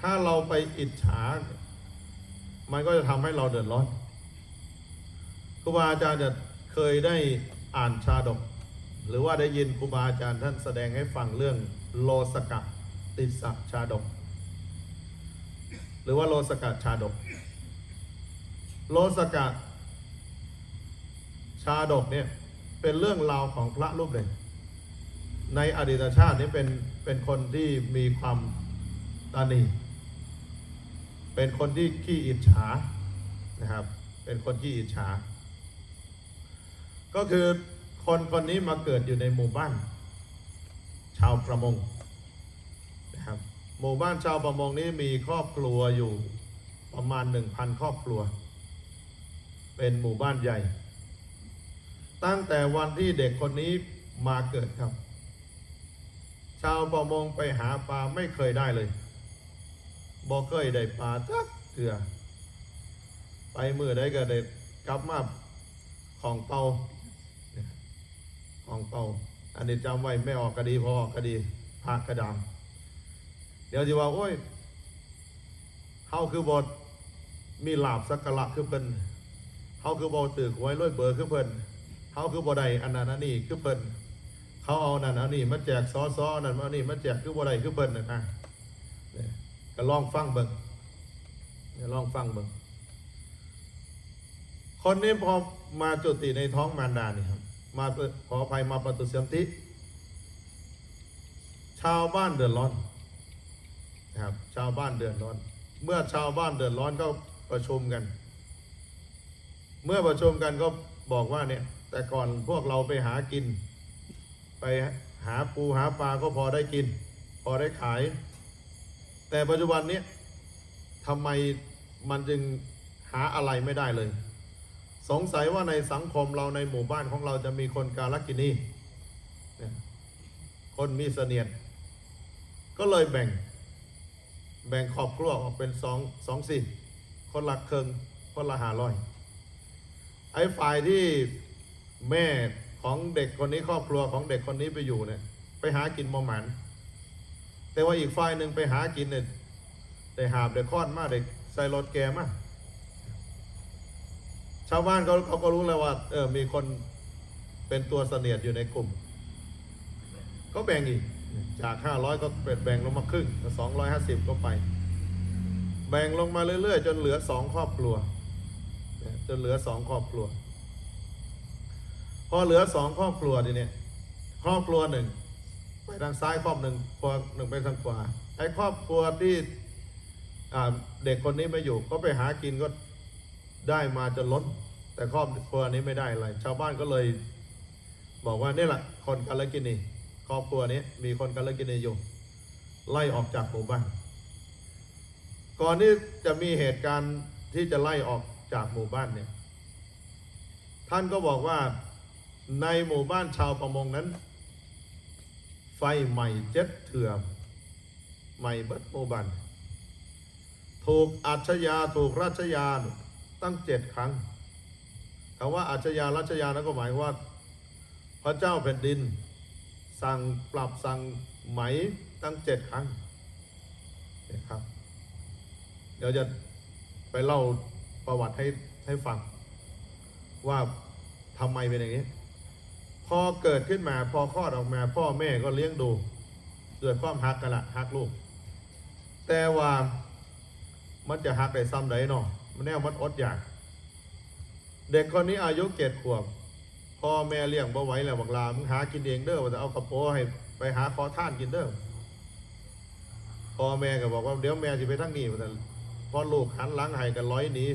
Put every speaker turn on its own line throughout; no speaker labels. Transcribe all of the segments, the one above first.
ถ้าเราไปอิจฉา มันก็จะทำให้เราเดือดร้อนครูบาอาจารย์เนี่ยเคยได้อ่านชาดก หรือว่าได้ยินครูบาอาจารย์ท่านแสดงให้ฟังเรื่องโลสกะติสสะชาดก หรือว่าโลสกะชาดก โลสกะชาดกเนี่ยเป็นเรื่องราวของพระรูปหนึ่งในอดีตชาตินี้เป็นเป็นคนที่มีความตานี เป็นคนที่ขี้อิจฉานะครับ เป็นคนขี้อิจฉา ก็คือคนคนนี้มาเกิดอยู่ในหมู่บ้าน ชาวประมงนะครับหมู่บ้านชาวประมงนี้มีครอบครัวอยู่ประมาณหนึ่งพันครอบครัว เป็นหมู่บ้านใหญ่ ตั้งแต่วันที่เด็กคนนี้มาเกิดครับ ชาวประมงไปหาปลาไม่เคยได้เลย บ่เคยได้ปลาจักเถื่อไปมือได้ก็ได้กลับมาของเป่าของเป่า อันนี้จำไว้ไม่ออกคดีพอออกคดีพากระดามเดี๋ยวจะว่าโอ้ยเฮาคือบทมีลาบสักกะละคือเพิ่นเฮาคือบอตือหวยร้อยเบอร์คือเพิ่นเฮาคือบ่ได้อันนั้นอันนี้คือเพิ่นเขาเอานั่นเอานี่มาแจกซอซอนั่นเอานี่มาแจกคือบ่ได้คือเบิ่นน่ะนะเนี่ย ก็ลองฟังเบิ่งลองฟังเบิ่งคนนี้พอมาจุติในท้องมารดานี่ครับ มาขออภัยมาปฏิเสธิชาวบ้านเดือดร้อนนะครับ ชาวบ้านเดือดร้อน เมื่อชาวบ้านเดือดร้อนก็ประชุมกัน เมื่อประชุมกันก็บอกว่าเนี่ย แต่ก่อนพวกเราไปหากิน ไปหาปูหาปลาก็พอได้กิน พอได้ขาย แต่ปัจจุบันนี้ทำไมมันจึงหาอะไรไม่ได้เลย สงสัยว่าในสังคมเราในหมู่บ้านของเราจะมีคนกาลกินีเนี่คนมีเสนียดก็เลยแบ่ง แบ่งครอบครัวออกเป็นสองสองสิ่งคนละเคิงคนละหาร้อย ไอ้ฝ่ายที่แม่ของเด็กคนนี้ครอบครัวของเด็กคนนี้ไปอยู่เนี่ยไปหากินมอหมัน แต่ว่าอีกฝ่ายหนึ่งไปหากินเนี่ยได้หาบได้ค้อนมาได้ใส่รถแกมาชาวบ้านเขาเขาก็รู้แล้วว่า เออมีคนเป็นตัวเสนียดอยู่ในกลุ่ม ก็แบ่งอีก จากห้าร้อยก็เปแบ่งลงมาครึ่งสองร้อยห้าสิบก็ไป แบ่งลงมาเรื่อยๆ จนเหลือสองครอบครัว จนเหลือสองครอบครัว พอเหลือสองครอบครัวทีนี้ครอบครัวหนึ่ง ไปทางซ้ายครอบหนึ่งครัวหนึ่งไปทางขวาไอ้ครอบครัวที่เด็กคนนี้ไม่อยู่ก็ไปหากินก็ได้มาจนล้น แต่ครอบครัวนี้ไม่ได้อะไรชาวบ้านก็เลย บอกว่านี่แหละคนกาลกินีครอบครัวนี้มีคนกาลกินีอยู่ ไล่ออกจากหมู่บ้านก่อนที่จะมีเหตุการณ์ที่จะไล่ออกจากหมู่บ้านเนี่ยท่านก็บอกว่าในหมู่บ้านชาวประมงนั้น ไฟใหม่เจ็ดเถื่อมใหม่เบิดหมู่บ้านถูกอัจฉยาถูกราชยาตั้งเจ็ดครั้งคำว่าอัจฉยาราชยานั้นก็หมายว่า พระเจ้าแผ่นดิน สั่งปรับสั่งไหมตั้งเจ็ดครั้งนะครับ เดี๋ยวจะไปเล่าประวัติให้ให้ฟังว่าทำไมเป็นอย่างนี้ พอเกิดขึ้นมาพอคลอดออกมา พ่อแม่ก็เลี้ยงดู เกิดความฮักกันละฮักลูก แต่ว่ามันจะฮักได้ซ้ำไดเนาะมันแน่มันอดอยาก เด็กคนนี้อายุเจ็ดขวบพ่อแม่เลี้ยงบ่ไหวแล้วบักลามึงหากินเองเด้อว่าจะเอากระโปรงให้ไปหาขอท่านกินเด้อพ่อแม่ก็บอกว่าเดี๋ยวแม่จะไปทั้งนี้ว่าแต่พอลูกหันหลังให้กันร้อยหนี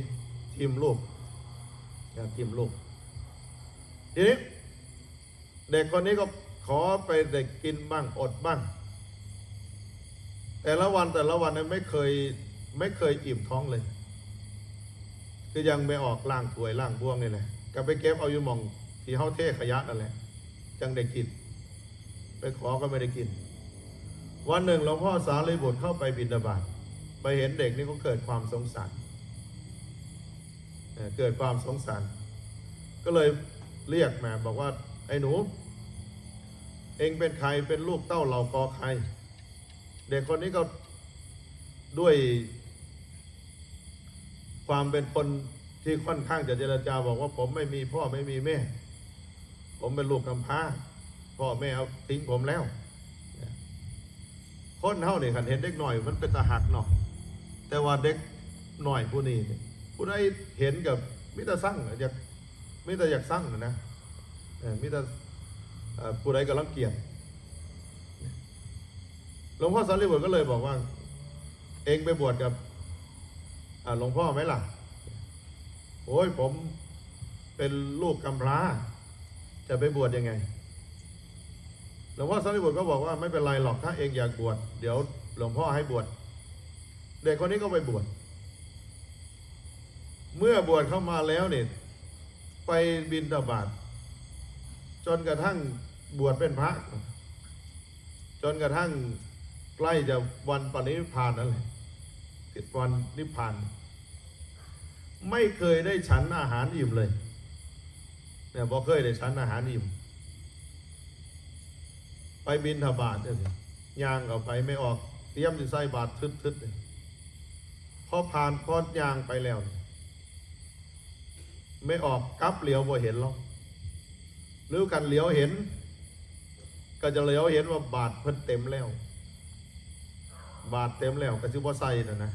ทิมลูกอย่าทิมลูกทีนี้ เด็กคนนี้ก็ขอไปเด็กกินบ้างอดบ้าง แต่ละวันแต่ละวันเนี่ยไม่เคยไม่เคยอิ่มท้องเลย คือยังไม่ออกล่างถวยล่างบ้วงนี่แหละก็ไปเก็บเอาอยู่หมองที่เฮาเทขยะนั่นแหละจังได้กิน ไปขอก็ไม่ได้กิน วันหนึ่งหลวงพ่อสารีบุตรเข้าไปบิณฑบาตไปเห็นเด็กนี่ก็เกิดความสงสารเอ่อเกิดความสงสาร ก็เลยเรียกมาบอกว่า ไอ้หนู เองเป็นใครเป็นลูกเต้าเหล่ากอใคร เด็กคนนี้ก็ด้วย ความเป็นคนที่ค่อนข้างจะเจรจาบอกว่าผมไม่มีพ่อไม่มีแม่ ผมเป็นลูกกำพร้าพ่อแม่เอาทิ้งผมแล้ว คนเท่านี่ขันเห็นเด็กหน่อย มันเป็นตาหักเนาะแต่ว่าเด็กหน่อยผู้นี้ผู้ใดเห็นกับมิตรสั่งอยากมิตรอยากสั่งนะนะ มิตรเอ่อผู้ใดกำลังเกียดหลวงพ่อสารีบุตรก็เลยบอกว่า เองไปบวชกับหลวงพ่อไหมล่ะ โอ้ยผมเป็นลูกกำพร้า จะไปบวชยังไงหลวงพ่อสารีบุตรก็บอกว่าไม่เป็นไรหรอกถ้าเองอยากบวชเดี๋ยวหลวงพ่อให้บวชเด็กคนนี้ก็ไปบวชเมื่อบวชเข้ามาแล้วเนี่ยไปบินตบาต จนกระทั่งบวชเป็นพระ จนกระทั่งใกล้จะวันปณิพพานนั่นแหละติดวันนิพพาน ไม่เคยได้ฉันอาหารอิ่มเลยเนี่ยบอกเคยได้ฉันอาหารอิ่ม ไปบินทบาทเนี่ยย่างเอาไปไม่ออกเตรียมจะใส่บาททึดๆเลยพอผ่านพอดยางไปแล้ว ไม่ออกกลับเหลียวบ่เห็นหรอก หรือกันเหลียวเห็น ก็จะเหลียวเห็นว่าบาทเพิ่นเต็มแล้ว บาทเต็มแล้วก็ชื่อว่าใส่นะนะ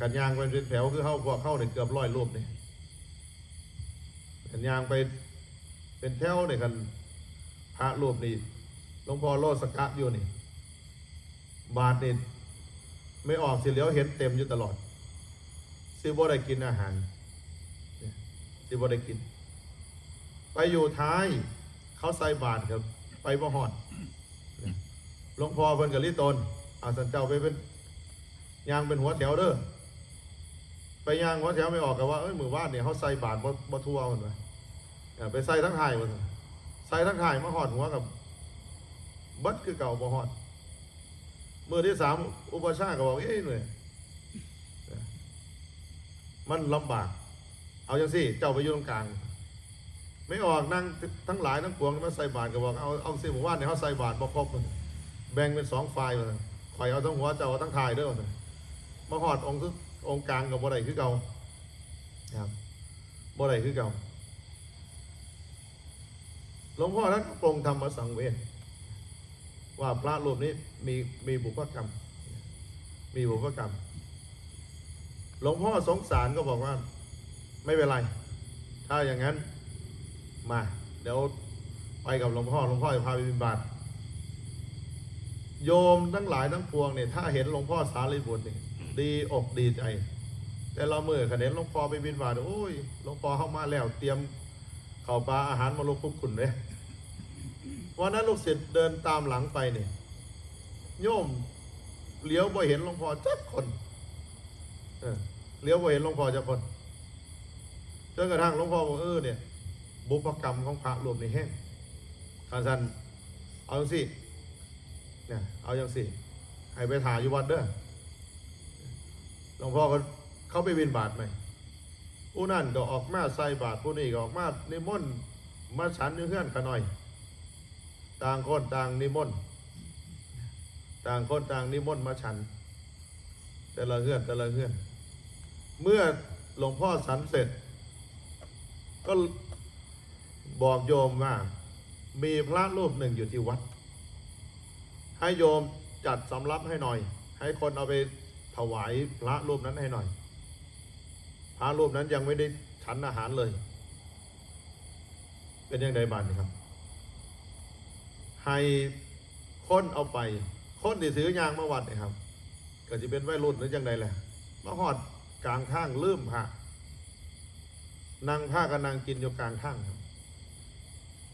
กันยางไปเป็นแถวคือเข้าพวกเข้าเนี่ยเกือบร้อยรูปเนี่ยกันยางไปเป็นแถวเนี่ยกันพระรูปนี้หลวงพ่อโลดสกะอยู่นี่ บาทนี่ไม่ออกสิเหลียวเห็นเต็มอยู่ตลอดซิบ่ได้กินอาหารเนี่ยซิบ่ได้กิน ไปอยู่ท้าย เขาใส่บาทครับ ไปบ่หอดหลวงพ่อเพิ่นกับลิตนอาสันเจ้าไปเป็นยางเป็นหัวแถวเด้อไปยางหัวแถวไม่ออกกับว่าเอ้ยมือว่านเนี่ยเขาใส่บาทบ่บ่ทั่วมันไปไปใส่ทั้งไทายมันใส่ทั้งถ่ายมาหอดหัวกับบัดคือเก่าบ่หอดเมื่อที่สามอุปชาก็บอกเอ้ยหน่อยมันลำบาก เอาอย่างสิเจ้าไปอยู่ตรงกลาง ไม่ออกนั่งทั้งหลายทั้งปวงมาใส่บาตรก็บอกเอาเอาสิผมว่าเนี่ยเขาใส่บาตรบ่ครบมันแบ่งเป็นสองฝ่ายเลยข่อยเอาทั้งหัวเจ้าเอาทั้งถ่ายเด้อมันมาหอดองค์องค์กลางกับบ่ได้คือเก่าครับบ่ได้คือเก่าหลวงพ่อท่านปรงธรรมสังเวชว่าพระรูปนี้มีมีบุพกรรม มีบุพกรรม หลวงพ่อสงสารก็บอกว่า ไม่เป็นไร ถ้าอย่างนั้น มา เดี๋ยวไปกับหลวงพ่อหลวงพ่อจะพาไปบิณฑบาตโยมทั้งหลายทั้งปวงเนี่ยถ้าเห็นหลวงพ่อสารีบุตรเนี่ยดีอกดีใจ แต่เราเมื่อขณะเห็นหลวงพ่อไปบิณฑบาตโอ้ยหลวงพ่อเข้ามาแล้วเตรียมข้าวปลาอาหารมาลงพวกคุณเลยวันนั้นลูกศิษย์เดินตามหลังไปเนี่ยโยมเลี้ยวบ่เห็นหลวงพ่อจักคนเออเลี้ยวบ่เห็นหลวงพ่อจักคนจนกระทั่งหลวงพ่อบอกเออเนี่ย บุพกรรมของพระรวมในแห้งทานสันเอาจังสิเนี่ยเอาอย่างสิให้ไปถ่ายอยู่วัดเด้อหลวงพ่อก็เขาไปบินบาทไหมผู้นั่นก็ออกมาใส่บาตรผู้นี้ก็ออกมานิมนต์มาฉันเพื่อนกันหน่อย ต่างคนต่างนิมนต์ต่างคนต่างนิมนต์มาฉัน แต่ละเพื่อนแต่ละเพื่อน เมื่อหลวงพ่อฉันเสร็จ ก็ บอกโยมว่า มีพระรูปหนึ่งอยู่ที่วัด ให้โยมจัดสำรับให้หน่อย ให้คนเอาไปถวายพระรูปนั้นให้หน่อย พระรูปนั้นยังไม่ได้ฉันอาหารเลย เป็นยังไงบ้างครับ ให้คนเอาไป คนที่ถือยางมาวัดนะครับก็จะเป็นวัยรุ่นหรือยังไงแหละมาหอดกลางทางลืมพระนั่งผ้ากันนั่งกินอยู่กลางทางครับ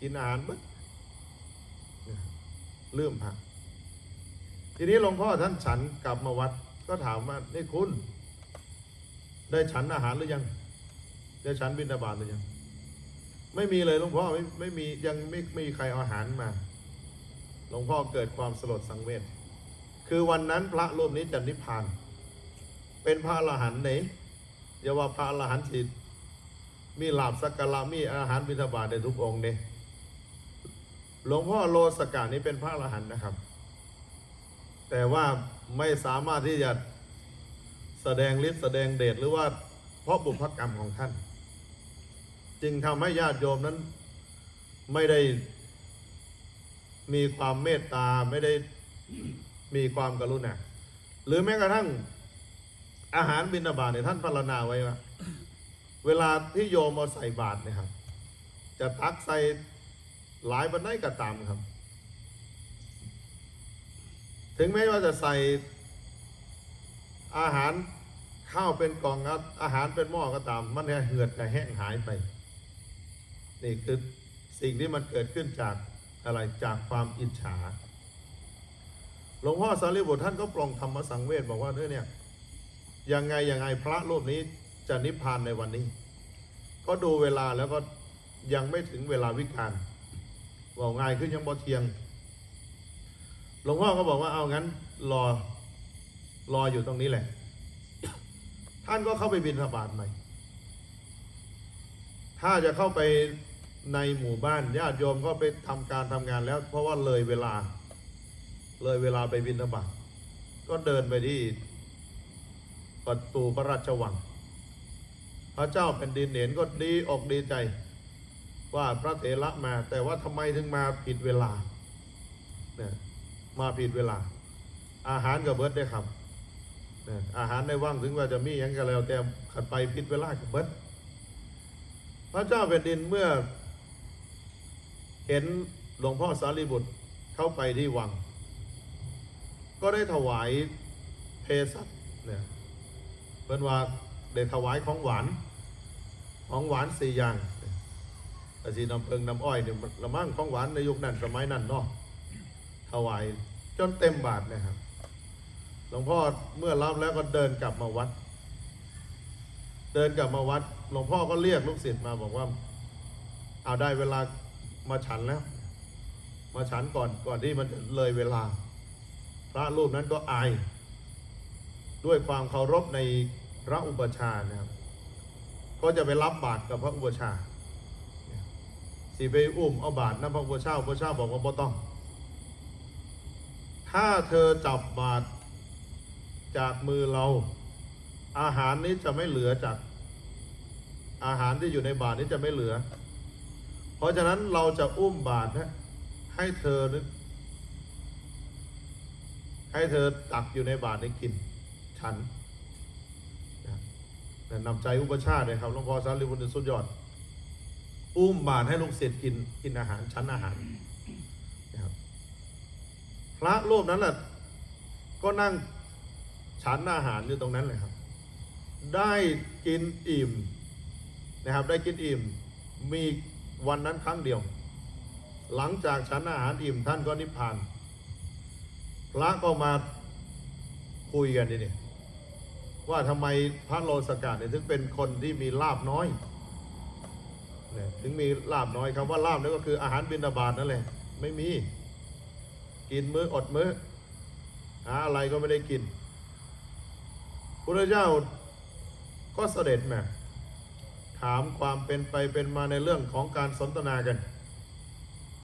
กินอาหารบึ๊ดลืมพระทีนี้หลวงพ่อท่านฉันกลับมาวัด ก็ถามว่านี่คุณ ได้ฉันอาหารหรือยัง ได้ฉันบิณฑบาตหรือยัง ไม่มีเลยหลวงพ่อไม่ไม่มียังไม่ไม่มีใครเอาอาหารมา หลวงพ่อเกิดความสลดสังเวชคือวันนั้นพระรูปนี้จะนิพพาน เป็นพระอรหันต์ไหนอย่าว่าพระอรหันต์สิมีลาบสักการะมีอาหารบิณฑบาตในทุกองค์เนี่ย หลวงพ่อโลสกานี้เป็นพระอรหันต์นะครับ แต่ว่าไม่สามารถที่จะแสดงฤทธิ์แสดงเดชหรือว่าเพราะบุพกรรมของท่าน จึงทำให้ญาติโยมนั้นไม่ได้มีความเมตตาไม่ได้มีความกรุณาหรือแม้กระทั่งอาหารบิณฑบาตเนี่ยท่านพรรณนาไว้ว่า เวลาที่โยมมาใส่บาตรเนี่ยครับ จะตักใส่ หลายบันไดก็ตามครับ ถึงแม้ว่าจะใส่อาหารข้าวเป็นกล่องอาหารเป็นหม้อก็ตาม มันเนี่เหือดกับแห้งหายไป นี่คือสิ่งที่มันเกิดขึ้นจากอะไรจากความอิจฉาหลวงพ่อสารีบุตรท่านก็ปรองธรรมสังเวชบอกว่าเนี่ยเนี่ยยังไงยังไงพระรูปนี้จะนิพพานในวันนี้ ก็ดูเวลาแล้วก็ยังไม่ถึงเวลาวิกา ลว่าง่ายขึ้นยังบ่เทียง หลวงพ่อก็บอกว่าเอางั้น รอ รออยู่ตรงนี้แหละ ท่านก็เข้าไปบินสบาตใหม่ ถ้าจะเข้าไปในหมู่บ้านญาติโยมก็ไปทำการทำงานแล้ว เพราะว่าเลยเวลา เลยเวลาไปบินธบาตก็เดินไปที่ประตูพระราชวัง พระเจ้าแผ่นดินเห็นก็ดีอกดีใจ ว่าพระเถระมา แต่ว่าทำไมถึงมาผิดเวลาเนี่ยมาผิดเวลา อาหารกับเบิร์ดได้ครับเนี่ยอาหารในว่างถึงว่าจะมีอย่างกันแล้ว แต่ขัดไปผิดเวลากับเบิร์ดพระเจ้าแผ่นดินเมื่อ เห็นหลวงพ่อสารีบุตรเข้าไปที่วัง ก็ได้ถวายเพสัชเนี่ยเป็นว่าได้ถวายของหวาน ของหวานสี่อย่าง แต่สีน้ำเพิงน้ำอ้อยเนี่ยละมั่งของหวานในยุคนั้นสมัยนั้นเนาะถวายจนเต็มบาทนะครับหลวงพ่อเมื่อรับแล้วก็เดินกลับมาวัด เดินกลับมาวัด หลวงพ่อก็เรียกลูกศิษย์มาบอกว่า เอาได้เวลามาฉันแล้ว มาฉันก่อนก่อนที่มันเลยเวลา พระรูปนั้นก็อาย ด้วยความเคารพในพระอุปชานะครับ ก็จะไปรับบาตรกับพระอุปชา สิไปอุ้มเอาบาตรนะพระอุปชฌาย์อุปชฌาบอกว่าบ่ต้อง ถ้าเธอจับบาตรจากมือเรา อาหารนี้จะไม่เหลือจาก อาหารที่อยู่ในบาตรนี้จะไม่เหลือ เพราะฉะนั้นเราจะอุ้มบาตรนะให้เธอนึกให้เธอตักอยู่ในบาตรนี้กิน ฉันนะแต่นำใจอุปชาย์เลยครับหลวงพ่อสารีบุตรสุดยอด อุ้มบาตรให้ลูกศิษย์กินกินอาหารชั้นอาหารนะครับพระรูปนั้นแหละก็นั่งฉันอาหารอยู่ตรงนั้นเลยครับ ได้กินอิ่มนะครับ ได้กินอิ่มมีวันนั้นครั้งเดียว หลังจากฉันอาหารอิ่มท่านก็นิพพานพระก็มาคุยกันนี่นี่ว่าทำไมพระโลสกาเนี่ยถึงเป็นคนที่มีลาบน้อย ถึงมีลาบน้อยคำว่าลาบนั่นก็คืออาหารบิณฑบาตนั่นแหละ ไม่มี กินมื้ออดมื้อหาอะไรก็ไม่ได้กินพระเจ้าก็เสด็จมาถามความเป็นไปเป็นมาในเรื่องของการสนทนากัน